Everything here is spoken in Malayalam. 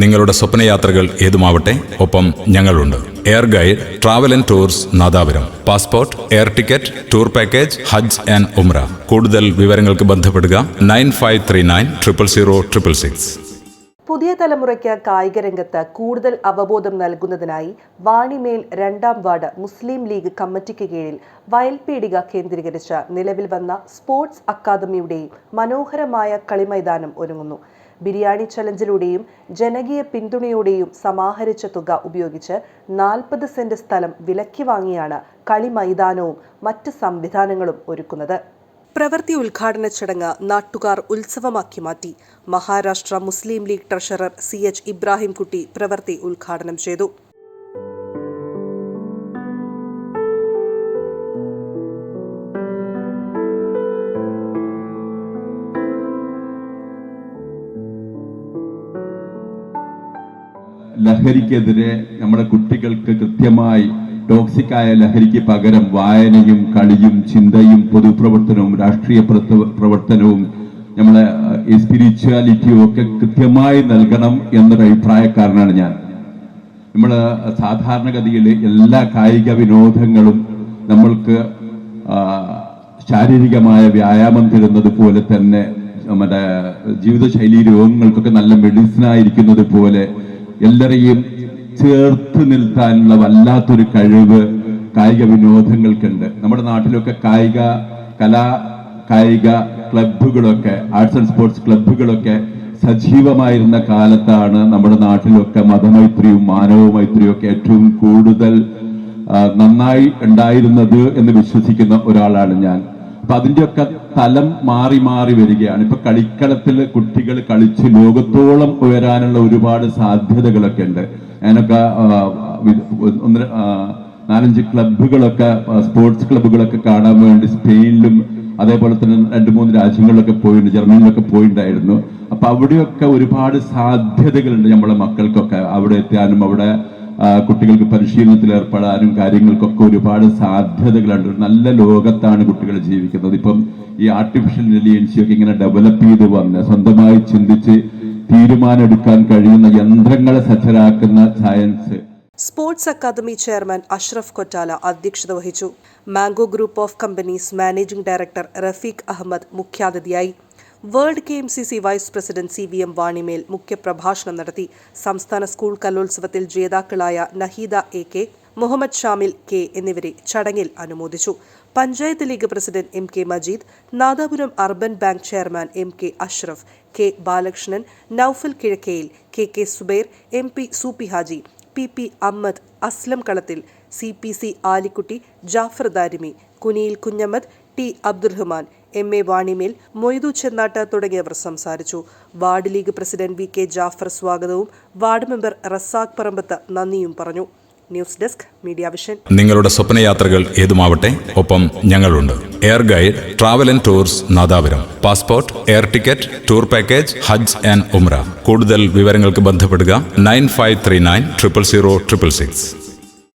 നിങ്ങളുടെ സ്വപ്നയാത്രകൾ ഏതുമാവട്ടെ ഒപ്പം ഞങ്ങളുണ്ട്. Air guide travel and tours Nadapuram. Passport air ticket tour package Hajj and ഉംറ കൂടുതൽ വിവരങ്ങൾക്ക് ബന്ധപ്പെടുക nine five three nine triple zero triple six. പുതിയ തലമുറയ്ക്ക് കായിക രംഗത്ത് കൂടുതൽ അവബോധം നൽകുന്നതിനായി വാണിമേൽ രണ്ടാം വാർഡ് മുസ്ലിം ലീഗ് കമ്മിറ്റിക്ക് കീഴിൽ വയൽപീടിക കേന്ദ്രീകരിച്ച നിലവിൽ വന്ന സ്പോർട്സ് അക്കാദമിയുടെയും മനോഹരമായ കളിമൈതാനം ഒരുങ്ങുന്നു. ബിരിയാണി ചലഞ്ചിലൂടെയും ജനകീയ പിന്തുണയോടെയും സമാഹരിച്ച തുക ഉപയോഗിച്ച് നാൽപ്പത് സെന്റ് സ്ഥലം വിലക്കി വാങ്ങിയാണ് കളി മൈതാനവും മറ്റ് സംവിധാനങ്ങളും ഒരുക്കുന്നത്. പ്രവൃത്തി ഉദ്ഘാടന ചടങ്ങ് നാട്ടുകാർ ഉത്സവമാക്കി മാറ്റി. Maharashtra Muslim League treasurer C H Ibrahimkutty പ്രവൃത്തി ഉദ്ഘാടനം ചെയ്തു. ലഹരിക്കെതിരെ നമ്മുടെ കുട്ടികൾക്ക് കൃത്യമായി ടോക്സിക്കായ ലഹരിക്ക് പകരം വായനയും കളിയും ചിന്തയും പൊതുപ്രവർത്തനവും രാഷ്ട്രീയ പ്രവർത്തനവും നമ്മളെ ഈ സ്പിരിച്വാലിറ്റിയും ഒക്കെ കൃത്യമായി നൽകണം എന്നൊരു അഭിപ്രായക്കാരനാണ് ഞാൻ. നമ്മൾ സാധാരണഗതിയിൽ എല്ലാ കായിക വിനോദങ്ങളും നമ്മൾക്ക് ശാരീരികമായ വ്യായാമം തരുന്നത് പോലെ തന്നെ നമ്മുടെ ജീവിതശൈലി രോഗങ്ങൾക്കൊക്കെ നല്ല മെഡിസിൻ ആയിരിക്കുന്നത് പോലെ എല്ലാരെയും ചേർത്ത് നിൽക്കാനുള്ള വല്ലാത്തൊരു കഴിവ് കായിക വിനോദങ്ങൾക്കുണ്ട്. നമ്മുടെ നാട്ടിലൊക്കെ കായിക കലാ കായിക ക്ലബ്ബുകളൊക്കെ ആർട്സ് ആൻഡ് സ്പോർട്സ് ക്ലബ്ബുകളൊക്കെ സജീവമായിരുന്ന കാലത്താണ് നമ്മുടെ നാട്ടിലൊക്കെ മതമൈത്രിയും മാനവ മൈത്രിയും ഒക്കെ ഏറ്റവും കൂടുതൽ നന്നായി ഉണ്ടായിരുന്നത് എന്ന് വിശ്വസിക്കുന്ന ഒരാളാണ് ഞാൻ. അപ്പൊ അതിന്റെയൊക്കെ തലം മാറി മാറി വരികയാണ്. ഇപ്പൊ കളിക്കളത്തിൽ കുട്ടികൾ കളിച്ച് ലോകത്തോളം ഉയരാനുള്ള ഒരുപാട് സാധ്യതകളൊക്കെ ഉണ്ട്. അതിനൊക്കെ ഒന്നര ഒന്ന് നാലഞ്ച് ക്ലബുകളൊക്കെ സ്പോർട്സ് ക്ലബുകളൊക്കെ കാണാൻ വേണ്ടി സ്പെയിനിലും അതേപോലെ തന്നെ രണ്ട് മൂന്ന് രാജ്യങ്ങളിലൊക്കെ പോയിട്ടുണ്ട്. ജർമ്മനിയിലൊക്കെ പോയിട്ടുണ്ടായിരുന്നു അപ്പൊ അവിടെയൊക്കെ ഒരുപാട് സാധ്യതകളുണ്ട് നമ്മളെ മക്കൾക്കൊക്കെ. അവിടെ എത്താനും അവിടെ കുട്ടികൾക്ക് പരിശീലനത്തിൽ ഏർപ്പെടാനും കാര്യങ്ങൾക്കൊക്കെ ഒരുപാട് സാധ്യതകളുണ്ട്. നല്ല ലോകത്താണ് കുട്ടികൾ ജീവിക്കുന്നത്. ഇപ്പം ഈ ആർട്ടിഫിഷ്യൽ ഇന്റലിജൻസി ഒക്കെ ഇങ്ങനെ ഡെവലപ്പ് ചെയ്ത് വന്ന് സ്വന്തമായി ചിന്തിച്ച് തീരുമാനമെടുക്കാൻ കഴിയുന്ന യന്ത്രങ്ങളെ സജ്ജരാക്കുന്ന science sports academy chairman Ashraf Kottala അധ്യക്ഷത വഹിച്ചു. Mango group of companies managing director Rafeeq Ahmed മുഖ്യാതിഥിയായി. World K M C C vice president C V M Vanimel മുഖ്യപ്രഭാഷണം നടത്തി. സംസ്ഥാന സ്കൂൾ കലോത്സവത്തിൽ ജേതാക്കളായ Naheeda A K Muhammad Shamil K എന്നിവരെ ചടങ്ങിൽ അനുമോദിച്ചു. Panchayat League president M K Majeed Nadapuram urban bank chairman M K Ashraf K Balakrishnan Noufal Kizhakkayil K K Zubair M P Soopy Haji P P Ahmed Aslam Kalathil C P C Alikutty Jafar Darimi Kuniyil Kunhammad T Abdurahman M A Vanimel Moidu Chennatt തുടങ്ങിയവർ സംസാരിച്ചു. Ward League president V K Jafar സ്വാഗതവും വാർഡ് മെമ്പർ റസാഖ് പറമ്പത്ത് നന്ദിയും പറഞ്ഞു. News desk media vision. നിങ്ങളുടെ സ്വപ്നയാത്രകൾ ഏതുമാവട്ടെ ഒപ്പം ഞങ്ങളുണ്ട്. Air guide travel and tours Nadapuram. Passport air ticket tour package Hajj and ഉംറ. കൂടുതൽ വിവരങ്ങൾക്ക് ബന്ധപ്പെടുക nine five three nine triple zero triple six.